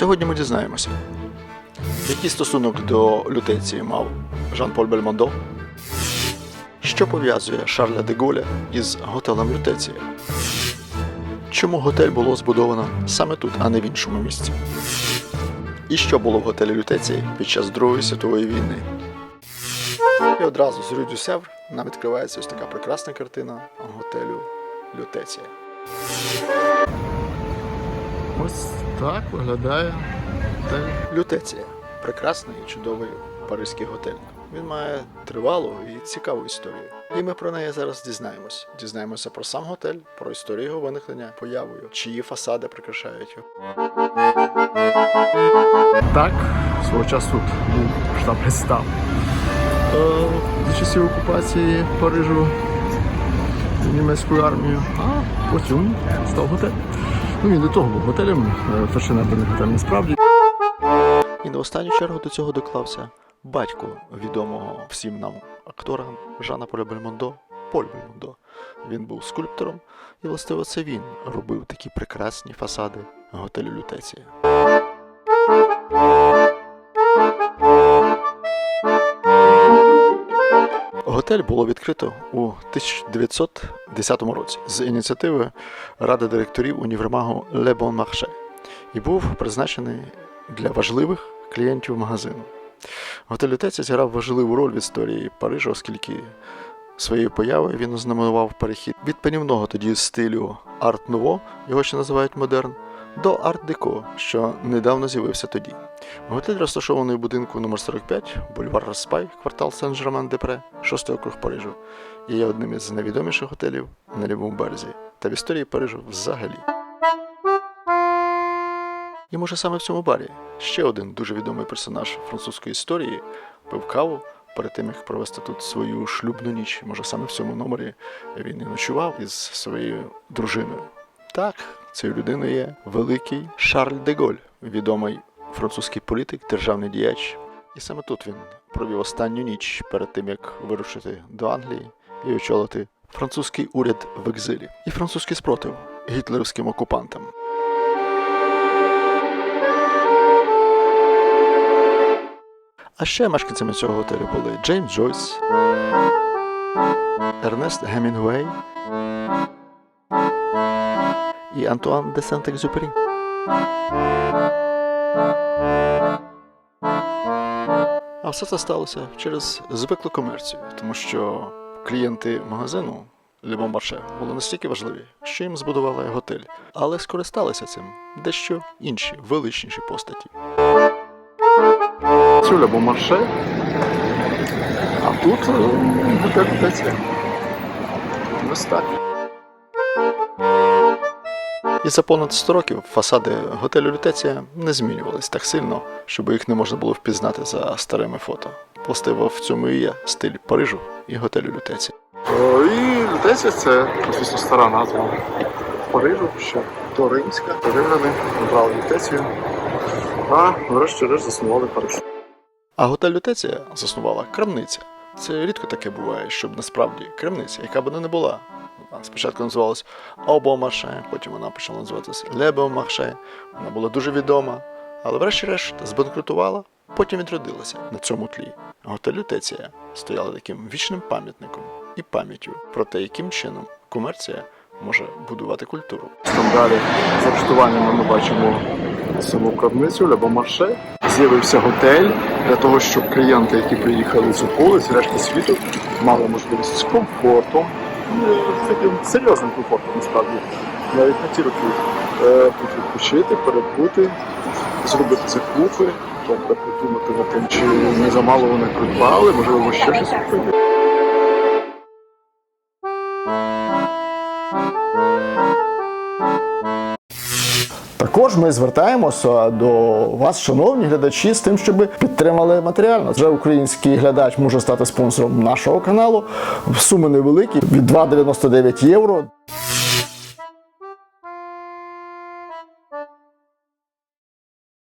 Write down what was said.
Сьогодні ми дізнаємося, який стосунок до лютеції мав Жан-Поль Бельмондо, що пов'язує Шарля де Голля із готелем Лютеція, чому готель було збудовано саме тут, а не в іншому місці, і що було в готелі Лютеції під час Другої світової війни. І одразу з Рю дю Севр нам відкривається ось така прекрасна картина готелю Лютеція. Ось так виглядає готель Лютеція. Прекрасний і чудовий паризький готель. Він має тривалу і цікаву історію. І ми про неї зараз дізнаємось. Дізнаємося про сам готель, про історію його виникнення, появою, чиї фасади прикрашають його. Так, свого часу тут був штаб гестап. За часів окупації Парижу німецькою армією, а потім став готель. Ну, він до того був готелем, е, не готель насправді. І на останню чергу до цього доклався батько відомого всім нам актора Жана Поля Бельмондо, Поль Бельмондо. Він був скульптором, і властиво це він робив такі прекрасні фасади готелю Лютеція. Готель було відкрито у 1910 році з ініціативи Ради директорів універмагу Le Bon Marché і був призначений для важливих клієнтів магазину. Готель Лютеція зіграв важливу роль в історії Парижа, оскільки своєю появою він ознаменував перехід від панівного тоді стилю арт-нуво, його ще називають модерн, до арт-деко, що недавно з'явився тоді. Готель розташований у будинку номер 45 бульвар Распай, квартал Сен-Жермен-де-Пре, 6 округ Парижу, і є одним із найвідоміших готелів на лівому березі та в історії Парижу взагалі. І може саме в цьому барі ще один дуже відомий персонаж французької історії пив каву перед тим, як провести тут свою шлюбну ніч. Може саме в цьому номері він і ночував із своєю дружиною. Так, цією людиною є великий Шарль де Голь, відомий французький політик, державний діяч. І саме тут він провів останню ніч перед тим, як вирушити до Англії і очолити французький уряд в екзилі і французький спротив гітлерівським окупантам. А ще мешканцями цього готелю були Джеймс Джойс, Ернест Гемінгуей і Антуан де Сент-Екзюпері. А все це сталося через звиклу комерцію, тому що клієнти магазину Le були настільки важливі, що їм збудували готель, але скористалися цим дещо інші, величніші постаті. Цю Marché, а тут готель Лютеція. Ось так. І за понад 100 років фасади готелю Лютеція не змінювались так сильно, щоб їх не можна було впізнати за старими фото. Властиво в цьому і є стиль Парижу і готелю Лютеція. І Лютеція це, звісно, стара назва Парижу, ще до римська. Римляни обрали Лютецію, а врешті-решт заснували Париж. А готель Лютеція заснувала крамниця. Це рідко таке буває, щоб насправді крамниця, яка б вона не була. Спочатку називалась Обомарше, потім вона почала називатися Лебомарше. Вона була дуже відома, але врешті-решт збанкрутувала, потім відродилася на цьому тлі. Готель Лютеція стояла таким вічним пам'ятником і пам'яттю про те, яким чином комерція може будувати культуру. Там з арештуваннями ми бачимо саму крамницю Лебомарше. З'явився готель для того, щоб клієнти, які приїхали з околиць, решти світу, мали можливість з комфортом, з таким серйозним комфортом насправді, навіть на ті роки, е, тут відпочити, перебути, зробити закупи, тобто подумати над тим, чи не замало вони придбали, можливо, ще щось купити. Також ми звертаємося до вас, шановні глядачі, з тим, щоб підтримали матеріально. Вже український глядач може стати спонсором нашого каналу. Суми невеликі від 2,99 євро.